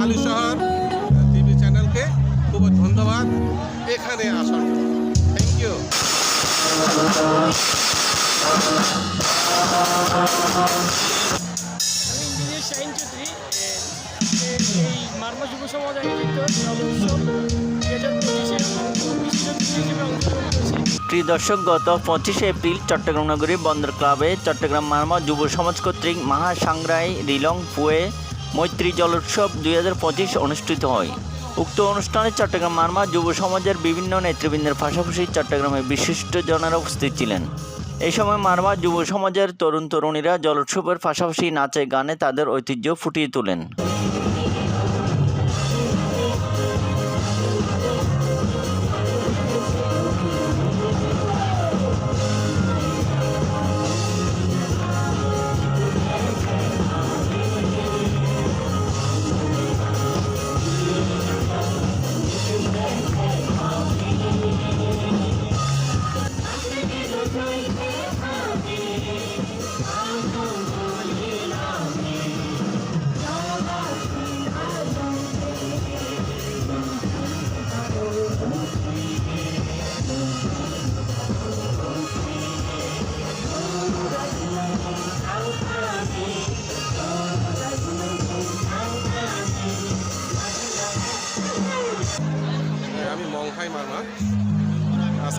হালি শহর টিভি চ্যানেলকে খুব ধন্যবাদ। এখানে আসার থ্যাংক ইউ আমি ইঞ্জিনিয়ার শাহিন চৌধুরী এই মারমা যুব সমাজ আয়োজিত প্রিয় দর্শক, গত পঁচিশে এপ্রিল চট্টগ্রাম নগরী বন্দর ক্লাবে চট্টগ্রাম মারমা যুব সমাজ কর্তৃক মহাসাংগ্রাই রিলং পুয়ে মৈত্রী জলোৎসব দুই হাজার পঁচিশ অনুষ্ঠিত হয়। উক্ত অনুষ্ঠানে চট্টগ্রাম মারমা যুব সমাজের বিভিন্ন নেতৃবৃন্দের পাশাপাশি চট্টগ্রামের বিশিষ্ট জনেরা উপস্থিত ছিলেন। এই সময় মারমা যুব সমাজের তরুণ তরুণীরা জলোৎসবের পাশাপাশি নাচে, গানে তাদের ঐতিহ্য ফুটিয়ে তোলেন।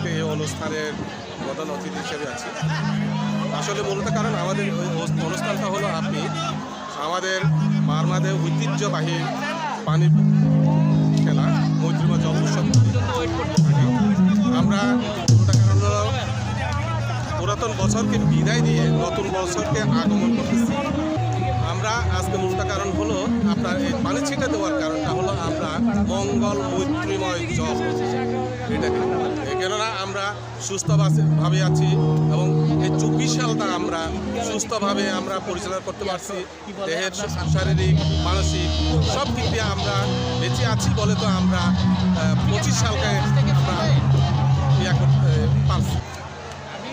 আজকে এই অনুষ্ঠানের প্রধান অতিথি হিসেবে আছি। আসলে মূলত কারণ আমাদের অনুষ্ঠানটা হলো আপনি আমাদের মারমাদের ঐতিহ্যবাহী পানি খেলা, মৈত্রীমা জল উৎসব। আমরা পুরাতন বছরকে বিদায় দিয়ে নতুন বছরকে আগমন করতেছি। আমরা আজকে মূলত কারণ হলো আপনার এই পানি ছিটা দেওয়ার কারণটা হলো আমরা মঙ্গল মৈত্রীময় জল এটাকে কেননা আমরা সুস্থভাবে আছি এবং এই চব্বিশ সালটা আমরা সুস্থভাবে আমরা পরিচালনা করতে পারছি। দেহের শারীরিক, মানসিক সব দিক দিয়ে আমরা বেঁচে আছি বলে তো আমরা পঁচিশ সালকে আমরা ইয়া করতে পারছি।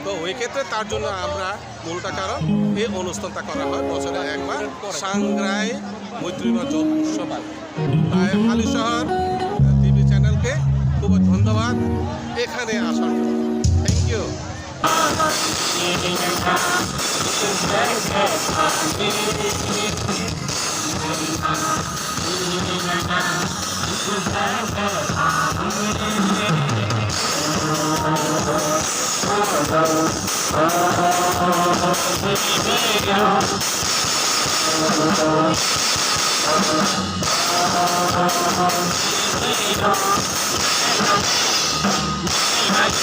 তো ওই ক্ষেত্রে তার জন্য আমরা মূলটা কারণ এই অনুষ্ঠানটা করা হয়। বছরে একবার সাংগ্রাই মৈত্রীমা জল উৎসব তাই শহর টিভি চ্যানেলকে খুব ধন্যবাদ। এখানে আসার জন্য থ্যাংক ইউ আমি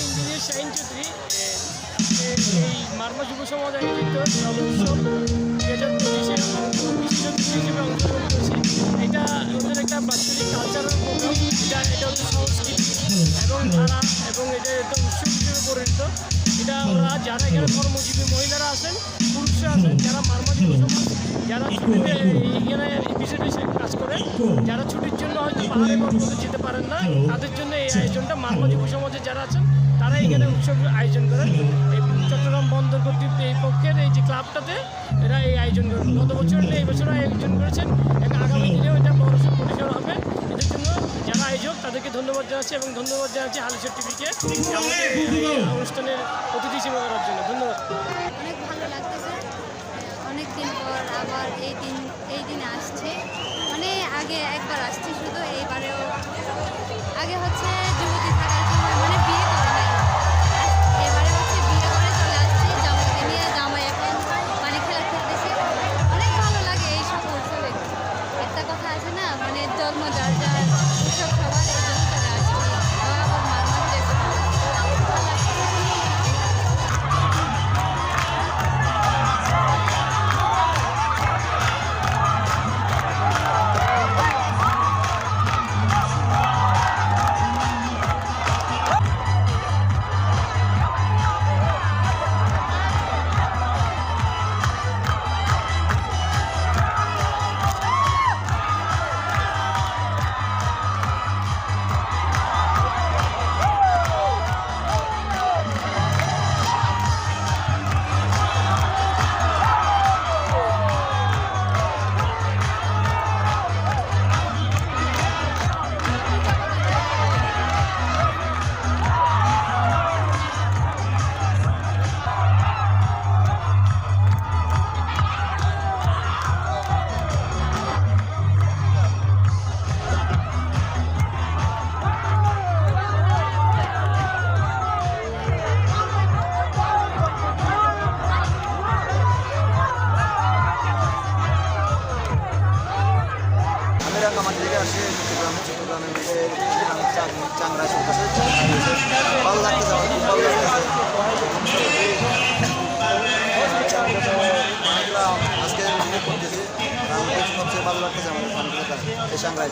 ইঞ্জিনিয়ার শাহিন চৌধুরী এই যুব সমাজ আয়োজিত নব দুই হাজার পঁচিশের হিসেবে অংশগ্রহণ করেছি এটা ওদের একটা বাৎসরিক কালচারাল প্রোগ্রাম। এটা এটা হচ্ছে সংস্কৃতি এবং ধারা এবং এটা একটা উৎসব হিসেবে পরিণত। এটা ওরা যারা এখানে কর্মজীবী মহিলারা আছেন পুরুষরা আছেন যারা মারমা যুব সমাজ যারা ছুটিতে এখানে বিষয়টা এসে কাজ করে যারা ছুটির জন্য হয়তো পাহাড়ে যেতে পারেন না তাদের জন্য এই আয়োজনটা মানব যুব সমাজে যারা আছেন তারা এখানে উৎসব আয়োজন এই চট্টগ্রাম বন্দর কর্তৃপক্ষ এই পক্ষের এই যে ক্লাবটাতে এরা এই আয়োজন করেন গত বছর এই বছর আয়োজন করেছেন। আগামী দিনেও এটা বড় পরিসর হবে। এদের জন্য যারা আয়োজক, তাদেরকে ধন্যবাদ জানাচ্ছি এবং ধন্যবাদ জানাচ্ছি হালিশর টিভিকে অনুষ্ঠানের অতিথি হিসেবে করার জন্য। ধন্যবাদ। অনেক ভালো লাগতেছে। অনেক দিন পর আবার এই দিন, এই দিনে আসছে। মানে আগে একবার আসছি শুধু, এইবারেও আগে হচ্ছে যুবতী থাকার থেকে আসে চট্টগ্রামে চট্টগ্রামের মধ্যে চাংরা চলতেছে ভালো লাগতেছে আমার খুব ভালো লাগতেছে আজকে করতেছি। সবচেয়ে ভালো লাগতেছে আমাদের এই সাংরাই